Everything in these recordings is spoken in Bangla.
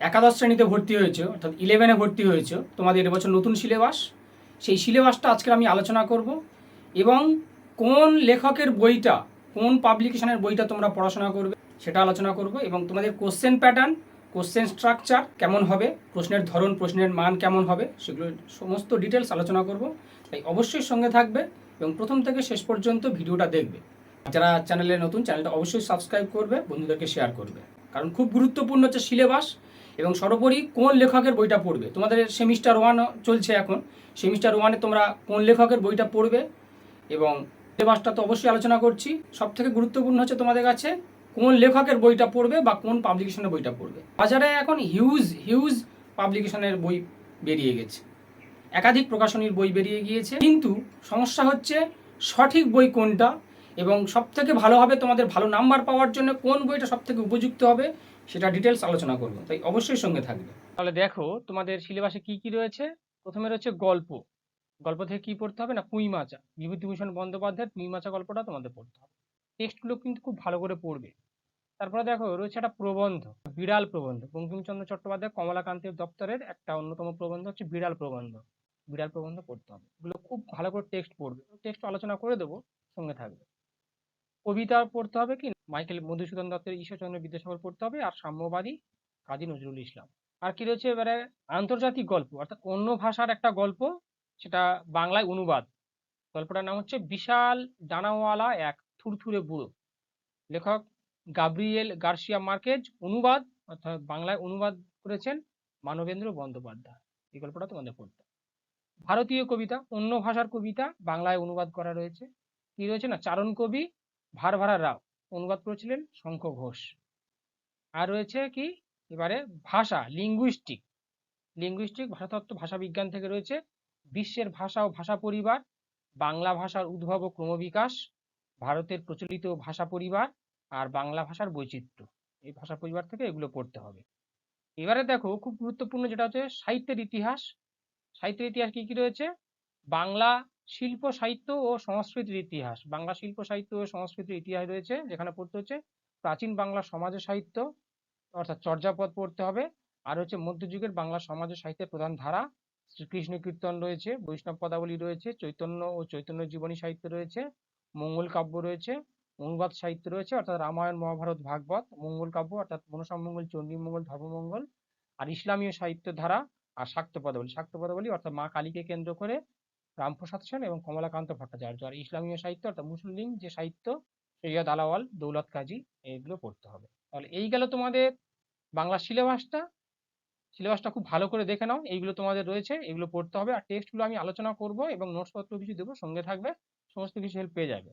একাদশ শ্রেণীতে ভর্তি হয়েছো, অর্থাৎ ইলেভেনে ভর্তি হয়েছো, তোমাদের এবছর নতুন সিলেবাস। সেই সিলেবাসটা আজকে আমি আলোচনা করব এবং কোন লেখকের বইটা, কোন পাবলিকেশনের বইটা তোমরা পড়াশোনা করবে সেটা আলোচনা করব এবং তোমাদের কোশ্চেন প্যাটার্ন কোশ্চেন স্ট্রাকচার কেমন হবে, প্রশ্নের ধরন, প্রশ্নের মান কেমন হবে, সেগুলো সমস্ত ডিটেলস আলোচনা করব। তাই অবশ্যই সঙ্গে থাকবে এবং প্রথম থেকে শেষ পর্যন্ত ভিডিওটা দেখবে। যারা চ্যানেলে নতুন চ্যানেলটা অবশ্যই সাবস্ক্রাইব করবে, বন্ধুদেরকে শেয়ার করবে। কারণ খুব গুরুত্বপূর্ণ হচ্ছে সিলেবাস এবং সর্বোপরি কোন লেখকের বইটা পড়বে? তোমাদের সেমিস্টার ওয়ান চলছে এখন। সেমিস্টার ওয়ানে তোমরা কোন লেখকের বইটা পড়বে? এবং সিলেবাসটা তো অবশ্যই আলোচনা করছি। সব থেকে গুরুত্বপূর্ণ হচ্ছে তোমাদের কাছে কোন লেখকের বইটা পড়বে বা কোন পাবলিকেশনের বইটা পড়বে। বাজারে এখন হিউজ হিউজ পাবলিকেশনের বই বেরিয়ে গেছে। একাধিক প্রকাশনীর বই বেরিয়ে গিয়েছে। কিন্তু সমস্যা হচ্ছে সঠিক বই কোনটা এবং সব থেকে ভালো হবে তোমাদের ভালো নাম্বার পাওয়ার জন্য কোন বইটা সব থেকে উপযুক্ত হবে সেটা ডিটেলস আলোচনা করব। তাই অবশ্যই সঙ্গে থাকবে। তাহলে দেখো, তোমাদের সিলেবাসে কি কি রয়েছে? প্রথমে রয়েছে গল্প। গল্প থেকে কি পড়তে হবে না? পুঁই মাচা। বিভূতিভূষণ বন্দ্যোপাধ্যায়ের পুঁই মাচা গল্পটা তোমাদের পড়তে হবে। টেক্সটগুলো কিন্তু খুব ভালো করে পড়বে। তারপরে দেখো, রয়েছে একটা প্রবন্ধ, বিড়াল প্রবন্ধ। বঙ্কিমচন্দ্র চট্টোপাধ্যায় কমলাকান্তের দপ্তরের একটা অন্যতম প্রবন্ধ হচ্ছে বিড়াল প্রবন্ধ। বিড়াল প্রবন্ধ পড়তে হবে। এগুলো খুব ভালো করে টেক্সট পড়বে। টেক্সট আলোচনা করে দেবো, সঙ্গে থাকবে। কবিতা পড়তে হবে কি মাইকেল মধুসূদন দত্তের ঈশ্বরচন্দ্র বিদ্যাসাগর পড়তে হবে আর সাম্যবাদী কাজী নজরুল ইসলাম। আর কি রয়েছে এবারে? আন্তর্জাতিক গল্প, অর্থাৎ অন্য ভাষার একটা গল্প, সেটা বাংলায় অনুবাদ। গল্পটার নাম হচ্ছে বিশাল ডানাওয়ালা এক থুরথুরে বুড়ো। লেখক গাব্রিয়েল গার্সিয়া মার্কেজ অনুবাদ, অর্থাৎ বাংলায় অনুবাদ করেছেন মানবেন্দ্র বন্দ্যোপাধ্যায়। এই গল্পটা তোমাদের পড়তে। ভারতীয় কবিতা, অন্য ভাষার কবিতা বাংলায় অনুবাদ করা রয়েছে। কি রয়েছে না? চারণ কবি ভারভারা রাও। অনুবাদ করেছিলেন শঙ্খ ঘোষ। আর রয়েছে কি? এবারে ভাষা লিঙ্গুইস্টিক লিঙ্গুইস্টিক ভাষাতত্ত্ব ভাষা বিজ্ঞান থেকে রয়েছে বিশ্বের ভাষা ও ভাষা পরিবার, বাংলা ভাষার উদ্ভব ও ক্রমবিকাশ, ভারতের প্রচলিত ভাষা পরিবার আর বাংলা ভাষার বৈচিত্র্য। এই ভাষা পরিবার থেকে এগুলো পড়তে হবে। এবারে দেখো, খুব গুরুত্বপূর্ণ যেটা হচ্ছে সাহিত্যের ইতিহাস। সাহিত্যের ইতিহাস কি কি রয়েছে? বাংলা শিল্প সাহিত্য ও সংস্কৃতির ইতিহাস। বাংলা শিল্প সাহিত্য ও সংস্কৃতির ইতিহাস রয়েছে, যেখানে পড়তে হচ্ছে প্রাচীন বাংলা সমাজ সাহিত্য, অর্থাৎ চর্যাপদ পড়তে হবে। আর হচ্ছে মধ্যযুগের বাংলা সমাজ সাহিত্যের প্রধান ধারা শ্রীকৃষ্ণ কীর্তন রয়েছে, বৈষ্ণব পদাবলী রয়েছে, চৈতন্য ও চৈতন্য জীবনী সাহিত্য রয়েছে, মঙ্গল কাব্য রয়েছে, অনুবাদ সাহিত্য রয়েছে, অর্থাৎ রামায়ণ, মহাভারত, ভাগবত, মঙ্গল কাব্য, অর্থাৎ মনসামঙ্গল চণ্ডীমঙ্গল ধর্মমঙ্গল আর ইসলামীয় সাহিত্য ধারা আর শাক্ত পদাবলী। শাক্ত পদাবলী অর্থাৎ মা কালীকে কেন্দ্র করে রামপ্রসাদ সেন এবং কমলাকান্ত ভট্টাচার্য। আর ইসলামীয় সাহিত্য অর্থাৎ মুসলিম যে সাহিত্য, সৈয়দ আলাওয়াল, দৌলত কাজী, এইগুলো পড়তে হবে। তাহলে এই গেল তোমাদের বাংলা সিলেবাসটা। সিলেবাসটা খুব ভালো করে দেখে নাও, এইগুলো তোমাদের রয়েছে এগুলো পড়তে হবে। আর টেক্সটগুলো আমি আলোচনা করব এবং নোটসপত্র কিছু দেবো, সঙ্গে থাকবে, সমস্ত কিছু হেল্প পেয়ে যাবে।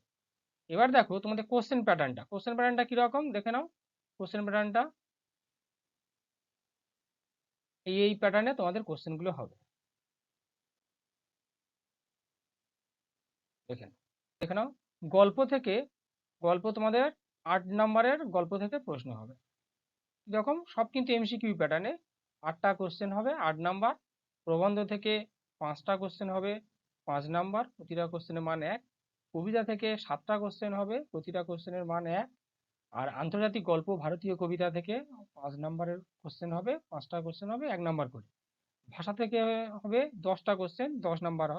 এবার দেখো তোমাদের কোশ্চেন প্যাটার্নটা কোশ্চেন প্যাটার্নটা কীরকম? দেখে নাও। কোশ্চেন প্যাটার্নটা এই এই প্যাটার্নে তোমাদের কোশ্চেনগুলো হবে। দেখেন, দেখে নাও। গল্প থেকে, গল্প তোমাদের আট নম্বরের গল্প থেকে প্রশ্ন হবে। এরকম সব কিন্তু এমসিকিউ প্যাটার্নে আটটা কোশ্চেন হবে, আট নাম্বার। প্রবন্ধ থেকে পাঁচটা কোশ্চেন হবে, পাঁচ নাম্বার। প্রতিটা কোশ্চেনের মান এক। কবিতা থেকে সাতটা কোশ্চেন হবে, প্রতিটা কোশ্চেনের মান এক। আর আন্তর্জাতিক গল্প ভারতীয় কবিতা থেকে পাঁচ নাম্বারের কোশ্চেন হবে, পাঁচটা কোশ্চেন হবে, এক নাম্বার করে। ভাষা থেকে হবে দশটা কোশ্চেন দশ নাম্বার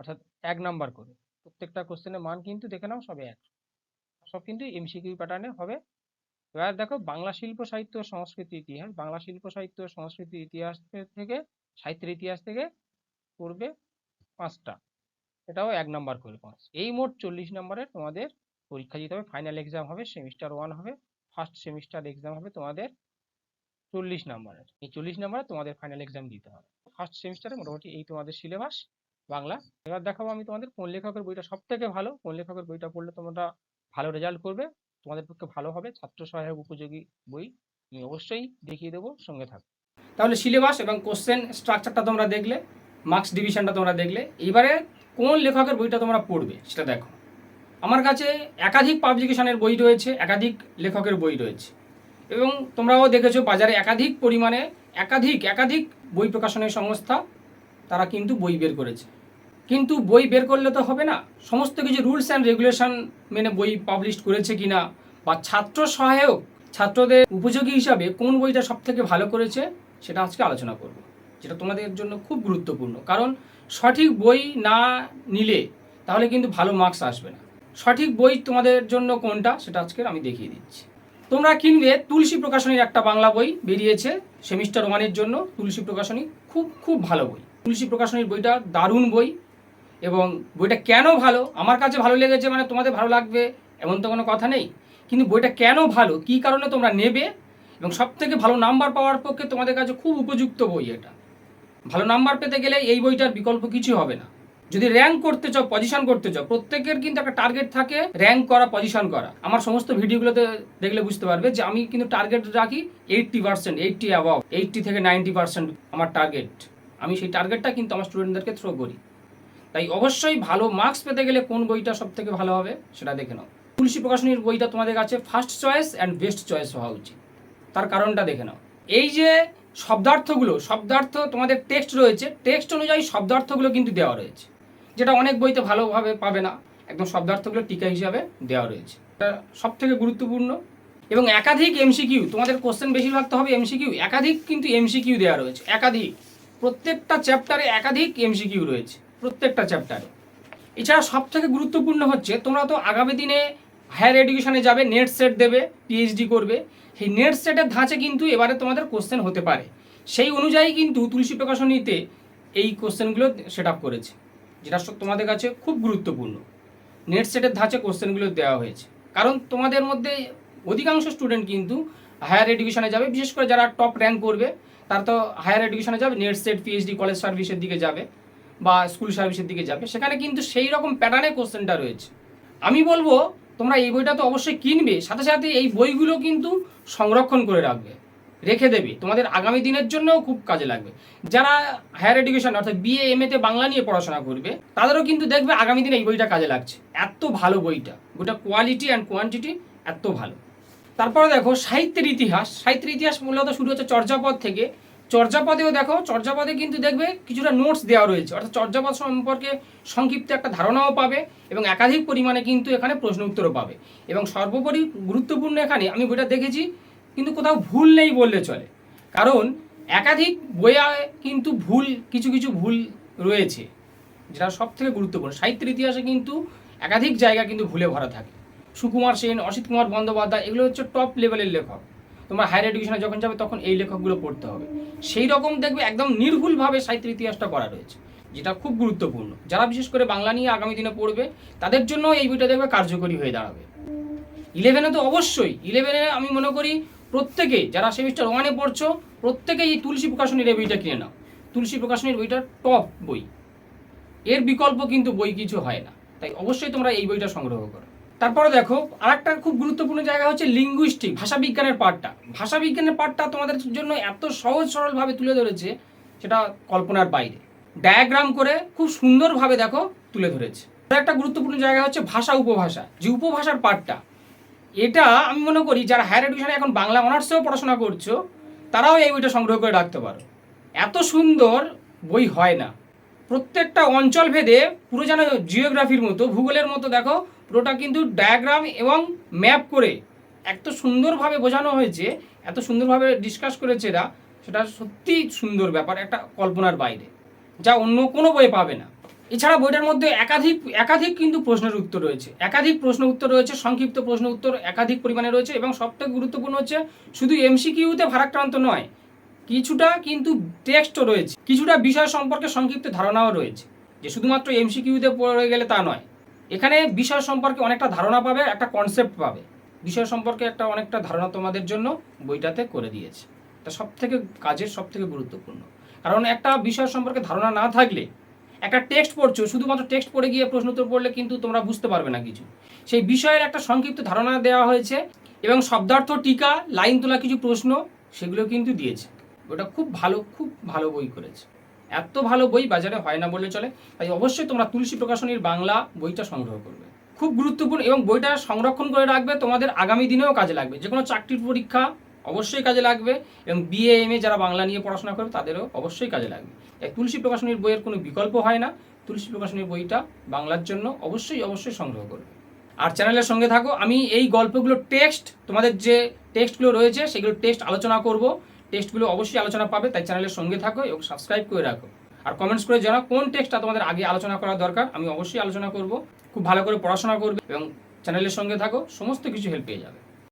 অর্থাৎ এক নাম্বার করে। প্রত্যেকটা কোশ্চেনের মান কিন্তু দেখে নাও সবে এক। সব কিন্তু এমসিকিউ প্যাটার্নে হবে। এবার দেখো বাংলা শিল্প সাহিত্য সংস্কৃতি ইতিহাস। বাংলা শিল্প সাহিত্য সংস্কৃতি ইতিহাস থেকে সাহিত্যের ইতিহাস থেকে করবে পাঁচটা। এটাও এক নাম্বার করে পাঁচ। এই মোট চল্লিশ নম্বরের তোমাদের পরীক্ষা দিতে হবে। ফাইনাল এক্সাম হবে সেমিস্টার ওয়ান হবে ফার্স্ট সেমিস্টার এক্সাম হবে তোমাদের চল্লিশ নম্বরের এই চল্লিশ নম্বরে তোমাদের ফাইনাল এক্সাম দিতে হবে। ফার্স্ট সেমিস্টারে মোটামুটি এই তোমাদের সিলেবাস বাংলা। এবার দেখাবো আমি তোমাদের কোন লেখকের বইটা সব থেকে ভালো। কোন লেখকের বইটা পড়লে তোমরা ভালো রেজাল্ট করবে। তোমাদের পক্ষে ভালো হবে। ছাত্র সহায়ক উপযোগী বই আমি অবশ্যই দেখিয়ে দেবো। সঙ্গে থাকো। তাহলে সিলেবাস এবং কোশ্চেন স্ট্রাকচারটা তোমরা দেখলে মার্কস ডিভিশনটা তোমরা দেখলে। এইবারে কোন লেখকের বইটা তোমরা পড়বে সেটা দেখো। আমার কাছে একাধিক পাবলিকেশনের বই রয়েছে, একাধিক লেখকের বই রয়েছে। এবং তোমরাও দেখেছ বাজারে একাধিক পরিমাণে, একাধিক একাধিক বই প্রকাশনের সংস্থা তারা কিন্তু বই বের করেছে। কিন্তু বই বের করলে তো হবে না। সমস্ত কিছু রুলস অ্যান্ড রেগুলেশন মেনে বই পাবলিশ করেছে কিনা বা ছাত্র সহায়ক ছাত্রদের উপযোগী হিসাবে কোন বইটা সব থেকে ভালো করেছে সেটা আজকে আলোচনা করব, যেটা তোমাদের জন্য খুব গুরুত্বপূর্ণ। কারণ সঠিক বই না নিলে তাহলে কিন্তু ভালো মার্কস আসবে না। সঠিক বই তোমাদের জন্য কোনটা সেটা আজকে আমি দেখিয়ে দিচ্ছি। তোমরা কিনবে তুলসী প্রকাশনীর একটা বাংলা বই বেরিয়েছে সেমিস্টার ওয়ানের জন্য। তুলসী প্রকাশনী খুব খুব ভালো বই। তুলসী প্রকাশনীর বইটা দারুণ বই। এবং বইটা কেন ভালো? আমার কাছে ভালো লেগেছে মানে তোমাদের ভালো লাগবে এমন তো কোনো কথা নেই। কিন্তু বইটা কেন ভালো? কী কারণে তোমরা নেবে? এবং সব থেকে ভালো নাম্বার পাওয়ার পক্ষে তোমাদের কাছে খুব উপযুক্ত বই এটা। ভালো নাম্বার পেতে গেলে এই বইটার বিকল্প কিছু হবে না। যদি র্যাঙ্ক করতে চাও পজিশন করতে চাও, প্রত্যেকের কিন্তু একটা টার্গেট থাকে র্যাঙ্ক করা পজিশন করা। আমার সমস্ত ভিডিওগুলোতে দেখলে বুঝতে পারবে যে আমি কিন্তু টার্গেট রাখি eighty percent eighty above eighty থেকে নাইনটি পার্সেন্ট আমার টার্গেট আমি সেই টার্গেটটা কিন্তু আমার স্টুডেন্টদেরকে থ্রো করি। তাই অবশ্যই ভালো মার্কস পেতে গেলে কোন বইটা সব থেকে ভালো হবে সেটা দেখে নাও। তুলসী প্রকাশনীর বইটা তোমাদের কাছে first choice and best choice হওয়া উচিত। তার কারণটা দেখে নাও। এই যে শব্দার্থগুলো, শব্দার্থ তোমাদের টেক্সট রয়েছে টেক্সট অনুযায়ী শব্দার্থগুলো কিন্তু দেওয়া রয়েছে। যেটা অনেক বইতে ভালোভাবে পাবে না, একদম শব্দার্থগুলো টিকা হিসাবে দেওয়া রয়েছে। এটা সব থেকে গুরুত্বপূর্ণ। এবং একাধিক এমসিকিউ তোমাদের কোশ্চেন বেশিরভাগ তো হবে এমসিকিউ একাধিক কিন্তু এমসিকিউ দেওয়া রয়েছে। একাধিক, প্রত্যেকটা চ্যাপ্টারে একাধিক এমসিকিউ রয়েছে। প্রত্যেকটা চ্যাপ্টারে এছাড়া সব থেকে গুরুত্বপূর্ণ হচ্ছে, তোমরা তো আগামী দিনে হায়ার এডুকেশনে যাবে নেট সেট দেবে পিএইচডি করবে। সেই নেট সেটের ধাঁচে কিন্তু এবারে তোমাদের কোশ্চেন হতে পারে। সেই অনুযায়ী কিন্তু তুলসী প্রকাশনীতে এই কোশ্চেনগুলো সেট আপ করেছে, যেটা তোমাদের কাছে খুব গুরুত্বপূর্ণ। নেট সেটের ধাঁচে কোশ্চেনগুলো দেওয়া হয়েছে। কারণ তোমাদের মধ্যে অধিকাংশ স্টুডেন্ট কিন্তু হায়ার এডুকেশনে যাবে, বিশেষ করে যারা টপ র্যাঙ্ক করবে, তারা তো হায়ার এডুকেশনে যাবে নেট সেট পিএইচডি কলেজ সার্ভিসের দিকে যাবে। বা স্কুল সার্ভিসের দিকে যাবে, সেখানে কিন্তু সেই রকম প্যাটার্নে কোশ্চেনটা রয়েছে। আমি বলব, তোমরা এই বইটা তো অবশ্যই কিনবে, সাথে সাথে এই বইগুলো কিন্তু সংরক্ষণ করে রাখবে, রেখে দেবে। তোমাদের আগামী দিনের জন্যও খুব কাজে লাগবে। যারা হায়ার এডুকেশন অর্থাৎ বিএ এম তে বাংলা নিয়ে পড়াশোনা করবে, তাদেরও কিন্তু দেখবে আগামী দিনে এই বইটা কাজে লাগছে। এত ভালো বইটা বইটা কোয়ালিটি অ্যান্ড কোয়ান্টিটি এত ভালো। তারপরে দেখো, সাহিত্যের ইতিহাস। সাহিত্যের ইতিহাস মূলত শুরু হচ্ছে চর্যাপদ থেকে। চর্যাপদেও দেখো, চর্যাপদে কিন্তু দেখবে কিছুটা নোটস দেওয়া রয়েছে। অর্থাৎ চর্যাপদ সম্পর্কে সংক্ষিপ্ত একটা ধারণাও পাবে এবং একাধিক পরিমাণে কিন্তু এখানে প্রশ্ন উত্তরও পাবে। এবং সর্বোপরি গুরুত্বপূর্ণ এখানে আমি বইটা দেখেছি, কিন্তু কোথাও ভুল নেই বললে চলে। কারণ একাধিক বইয়ে কিন্তু ভুল, কিছু কিছু ভুল রয়েছে, যেটা সব থেকে গুরুত্বপূর্ণ। সাহিত্যের ইতিহাসে কিন্তু একাধিক জায়গা কিন্তু ভুলে ভরা থাকে। সুকুমার সেন, অসিত কুমার বন্দ্যোপাধ্যায়, এগুলো হচ্ছে টপ লেভেলের লেখক। তোমরা হায়ার এডুকেশনে যখন যাবে, তখন এই লেখকগুলো পড়তে হবে। সেই রকম দেখবে একদম নির্ভুলভাবে সাহিত্যের ইতিহাসটা করা রয়েছে, যেটা খুব গুরুত্বপূর্ণ। যারা বিশেষ করে বাংলা নিয়ে আগামী দিনে পড়বে, তাদের জন্য এই বইটা দেখবে কার্যকরী হয়ে দাঁড়াবে। ইলেভেনে তো অবশ্যই ইলেভেনে আমি মনে করি প্রত্যেকে, যারা সেমিস্টার ওয়ানে পড়ছো প্রত্যেকে এই তুলসী প্রকাশনীর এই বইটা কিনে নাও। তুলসী প্রকাশনীর বইটা টপ বই। এর বিকল্প কিন্তু বই কিছু হয় না। তাই অবশ্যই তোমরা এই বইটা সংগ্রহ করো। তারপরে দেখো, আরেকটা খুব গুরুত্বপূর্ণ জায়গা হচ্ছে লিঙ্গুইস্টিক ভাষা বিজ্ঞানের পাঠটা। ভাষা বিজ্ঞানের পাঠটা তোমাদের জন্য এত সহজ সরলভাবে তুলে ধরেছে, সেটা কল্পনার বাইরে। ডায়াগ্রাম করে খুব সুন্দরভাবে দেখো তুলে ধরেছে। একটা গুরুত্বপূর্ণ জায়গা হচ্ছে ভাষা উপভাষা, যে উপভাষার পাঠটা। এটা আমি মনে করি, যারা হায়ার এডুকেশনে এখন বাংলা অনার্সেও পড়াশোনা করছ, তারাও এই বইটা সংগ্রহ করে রাখতে পারো। এত সুন্দর বই হয় না। প্রত্যেকটা অঞ্চল ভেদে পুরো যেন জিওগ্রাফির মতো, ভূগোলের মতো দেখো পুরোটা কিন্তু ডায়াগ্রাম এবং ম্যাপ করে এত সুন্দরভাবে বোঝানো হয়েছে, এত সুন্দরভাবে ডিসকাস করেছে এরা, সেটা সত্যিই সুন্দর ব্যাপার, একটা কল্পনার বাইরে, যা অন্য কোনো বইয়ে পাবে না। এছাড়া বইটার মধ্যে একাধিক একাধিক কিন্তু প্রশ্নের উত্তর রয়েছে। একাধিক প্রশ্ন উত্তর রয়েছে, সংক্ষিপ্ত প্রশ্ন উত্তর একাধিক পরিমাণে রয়েছে এবং সবথেকে গুরুত্বপূর্ণ হচ্ছে শুধু এমসিকিউতে ভারাক্রান্ত নয়, কিছুটা কিন্তু টেক্সটও রয়েছে, কিছুটা বিষয় সম্পর্কে সংক্ষিপ্ত ধারণাও রয়েছে, যে শুধুমাত্র এমসিকিউতে পড়ে গেলে তা নয়। এখানে বিষয় সম্পর্কে অনেকটা ধারণা পাবে, একটা কনসেপ্ট পাবে। বিষয় সম্পর্কে একটা অনেকটা ধারণা তোমাদের জন্য বইটাতে করে দিয়েছে। এটা সব থেকে কাজের সব থেকে গুরুত্বপূর্ণ। কারণ একটা বিষয় সম্পর্কে ধারণা না থাকলে, একটা টেক্সট পড়ছো, শুধুমাত্র টেক্সট পড়ে গিয়ে প্রশ্ন উত্তর পড়লে কিন্তু তোমরা বুঝতে পারবে না কিছু। সেই বিষয়ের একটা সংক্ষিপ্ত ধারণা দেওয়া হয়েছে এবং শব্দার্থ টিকা, লাইন তোলা কিছু প্রশ্ন, সেগুলো কিন্তু দিয়েছে। ওটা খুব ভালো খুব ভালো বই করেছে। এত ভালো বই বাজারে হয় না বললে চলে। তাই অবশ্যই তোমরা তুলসী প্রকাশনীর বাংলা বইটা সংগ্রহ করবে। খুব গুরুত্বপূর্ণ এবং বইটা সংরক্ষণ করে রাখবে তোমাদের আগামী দিনেও কাজে লাগবে। যে কোনো চাকরির পরীক্ষা অবশ্যই কাজে লাগবে এবং বিএ এম এ যারা বাংলা নিয়ে পড়াশোনা করবে তাদেরও অবশ্যই কাজে লাগবে। এই তুলসী প্রকাশনীর বইয়ের কোনো বিকল্প হয় না। তুলসী প্রকাশনীর বইটা বাংলার জন্য অবশ্যই অবশ্যই সংগ্রহ করবে। আর চ্যানেলের সঙ্গে থাকো। আমি এই গল্পগুলো টেক্সট, তোমাদের যে টেক্সটগুলো রয়েছে সেগুলো টেক্সট আলোচনা করব। টেক্সটগুলো অবশ্যই আলোচনা পাবে, তাই চ্যানেলের সঙ্গে থাকো এবং সাবস্ক্রাইব করে রাখো। আর কমেন্টস করে জানাও কোন টেক্সটটা তোমাদের আগে আলোচনা করা দরকার, আমি অবশ্যই আলোচনা করব। খুব ভালো করে পড়াশোনা করবে এবং চ্যানেলের সঙ্গে থাকো, সমস্ত কিছু হেল্প পেয়ে যাবে।